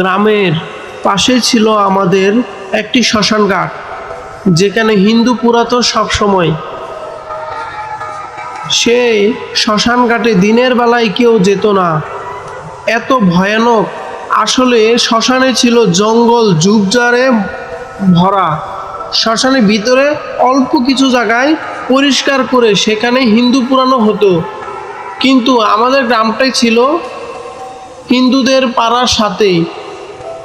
গ্রামের পাশে ছিল আমাদের একটি শ্মশান ঘাট, যেখানে হিন্দু পুরাতো সবসময়। সেই শ্মশান ঘাটে দিনের বেলায় কেউ যেত না। এত ভয়ানক, আসলে শ্মশানে ছিল জঙ্গল ঝুপঝাড়ে ভরা। শ্মশানের ভিতরে অল্প কিছু জায়গায় পরিষ্কার করে সেখানে হিন্দু পুরানো হতো। কিন্তু আমাদের গ্রামটাই ছিল হিন্দুদের পাড়ার সাথেই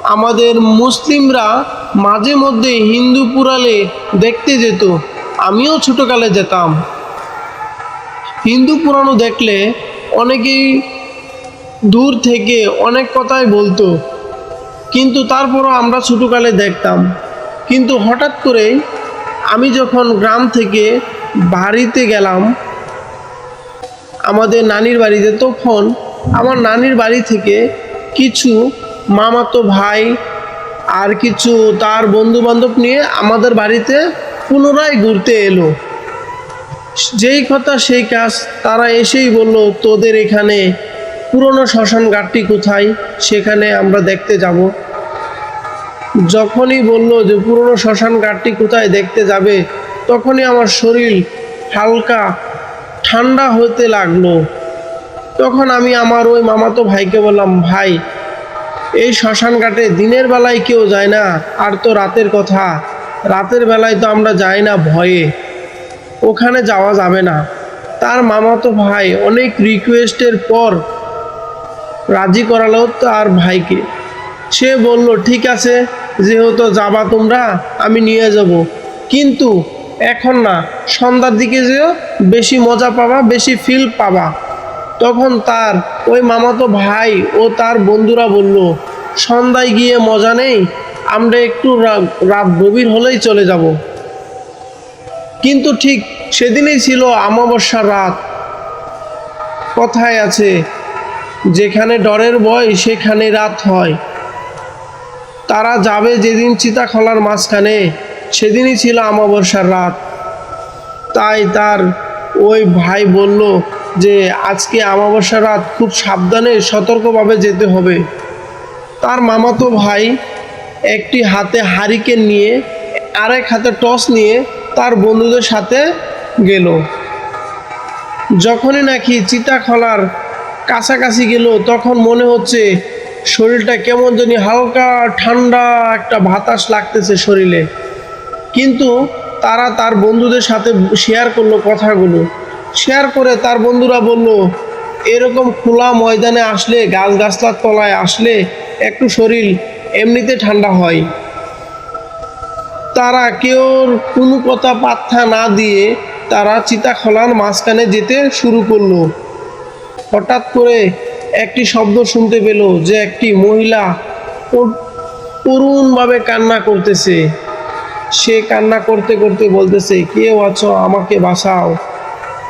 আমাদের মুসলিমরা মাঝে মধ্যে হিন্দু পুরালে দেখতে যেত। আমিও ছোটকালে যেতাম। হিন্দু পুরানো দেখলে অনেকেই দূর থেকে অনেক কথাই বলতো। কিন্তু তারপরও আমরা ছোটোকালে দেখতাম। কিন্তু হঠাৎ করে আমি যখন গ্রাম থেকে বাড়িতে গেলাম, আমাদের নানির বাড়িতে, তখন আমার নানির বাড়ি থেকে কিছু মামাতো ভাই আর কিছু তার বন্ধু বান্ধব নিয়ে আমাদের বাড়িতে পুনরায় ঘুরতে এলো। যেই কথা সেই কাজ, তারা এসেই বলল, তোদের এখানে পুরনো শ্মশান ঘাটটি কোথায়? সেখানে আমরা দেখতে যাব। যখনই বলল যে, পুরনো শ্মশান ঘাটটি কোথায় দেখতে যাবে? তখনই আমার শরীর হালকা ঠান্ডা হতে লাগল। তখন আমি আমার ওই মামাতো ভাইকে বললাম, ভাই এই শ্মশান ঘাটে দিনের বেলায় কেউ যায় না, আর তো রাতের কথা। রাতের বেলায় তো আমরা যাই না ভয়ে। ওখানে যাওয়া যাবে না। তার মামাতো ভাই অনেক রিকোয়েস্টের পর রাজি করালো তার ভাইকে। সে বলল, ঠিক আছে, যেহেতু যাবা তোমরা, আমি নিয়ে যাব। কিন্তু এখন না, সন্ধ্যার দিকে যেও, বেশি মজা পাবা, বেশি ফিল পাবা। তখন তার ওই মামাতো ভাই ও তার বন্ধুরা বলল, সন্ধ্যায় গিয়ে মজা নেই, আমরা একটু রাত গভীর হলেই চলে যাব। কিন্তু ঠিক সেদিনই ছিল অমাবস্যার রাত। কথায় আছে, যেখানে ডরের ভয়, সেখানে রাত হয়। তারা যাবে যেদিন চিতাখলার মাঝখানে, সেদিনই ছিল অমাবস্যার রাত। তাই তার ওই ভাই বলল যে আজকে অমাবস্যার রাত খুব সাবধানে সতর্কভাবে যেতে হবে। তার মামাতো ভাই একটি হাতে হারিকেন নিয়ে, আরেক হাতে টস নিয়ে তার বন্ধুদের সাথে গেল। যখনই নাকি চিতাখলার কাছাকাছি গেল, তখন মনে হচ্ছে শরীরটা কেমন জানি হালকা ঠান্ডা একটা বাতাস লাগতেছে শরীরে। কিন্তু তারা তার বন্ধুদের সাথে শেয়ার করল কথাগুলো। শেয়ার করে তার বন্ধুরা বলল, এরকম খোলা ময়দানে আসলে গাছ গাছলার তলায় আসলে একটু শরীর এমনিতে ঠান্ডা হয়। তারা কেউ কোনো কথা পাত্তা না দিয়ে তারা চিতাখলার মাঝখানে যেতে শুরু করল। হঠাৎ করে একটি শব্দ শুনতে পেল যে একটি মহিলা কর- করুণভাবে কান্না করতেছে। সে কান্না করতে করতে বলতেছে, কেউ আছো, আমাকে বাঁচাও।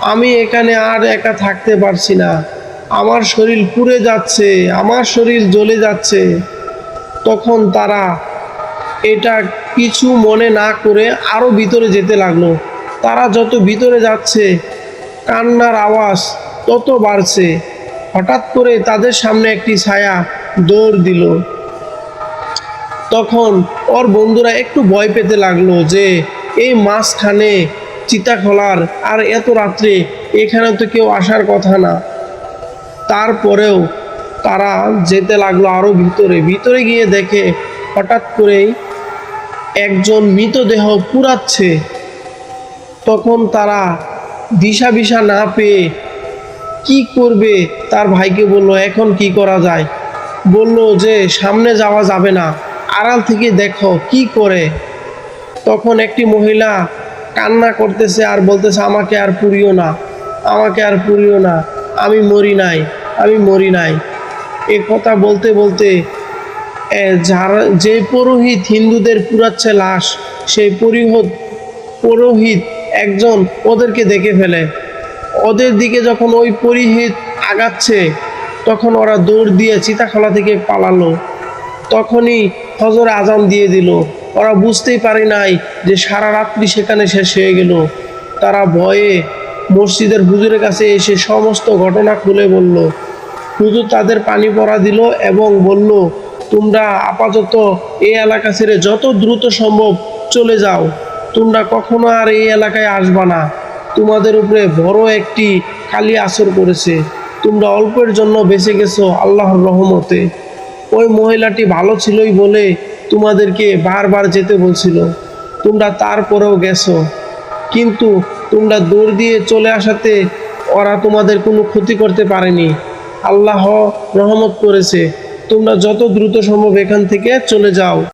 আমি এখানে আর একা থাকতে পারছি না। আমার শরীর পুড়ে যাচ্ছে, আমার শরীর জ্বলে যাচ্ছে। তখন তারা এটা কিছু মনে না করে আরও ভিতরে যেতে লাগল। তারা যত ভিতরে যাচ্ছে, কান্নার আওয়াজ তত বাড়ছে। হঠাৎ করে তাদের সামনে একটি ছায়া দৌড় দিল। তখন ওর বন্ধুরা একটু ভয় পেতে লাগল যে, এই মাঝখানে চিতাখলার, আর এত রাত্রে এখানে তো কেউ আসার কথা না। তারপরেও তারা যেতে লাগল আরও ভিতরে। ভিতরে গিয়ে দেখে হঠাৎ করেই একজন মৃতদেহ পুরাচ্ছে তখন তারা দিশা বিশা না পেয়ে কি করবে? তার ভাইকে বলল, এখন কি করা যায়? বলল যে, সামনে যাওয়া যাবে না। আড়াল থেকে দেখো কি করে? তখন একটি মহিলা কান্না করতেছে আর বলতেছে, আমাকে আর পুরিও না, আমাকে আর পুরিও না, আমি মরি নাই, আমি মরি নাই। এ কথা বলতে বলতে যারা, যে পুরোহিত হিন্দুদের পুরাচ্ছে লাশ, সেই পরিহত, পুরোহিত একজন ওদেরকে দেখে ফেলে। ওদের দিকে যখন ওই পরিহিত আগাচ্ছে, তখন ওরা দৌড় দিয়ে চিতাখলা থেকে পালালো। তখনই হজরে আজান দিয়ে দিল। ওরা বুঝতেই পারে নাই যে সারা রাত্রি সেখানে শেষ হয়ে গেল। তারা ভয়ে মসজিদের হুজুরের কাছে এসে সমস্ত ঘটনা খুলে বলল। হুজুর তাদের পানি পড়া দিল এবং বলল, তোমরা আপাতত এই এলাকা ছেড়ে যত দ্রুত সম্ভব চলে যাও। তোমরা কখনো আর এই এলাকায় আসবা না। তোমাদের উপরে বড় একটি কালি আসর করেছে তোমরা অল্পের জন্য বেঁচে গেছো আল্লাহর রহমতে। ওই মহিলাটি ভালো ছিলই বলে তোমাদেরকে বারবার যেতে বলছিল, তোমরা তারপরেও গেছো। কিন্তু তোমরা দৌড় দিয়ে চলে আসাতে ওরা তোমাদের কোনো ক্ষতি করতে পারেনি। আল্লাহ রহমত করেছে। তোমরা যত দ্রুত সম্ভব এখান থেকে চলে যাও।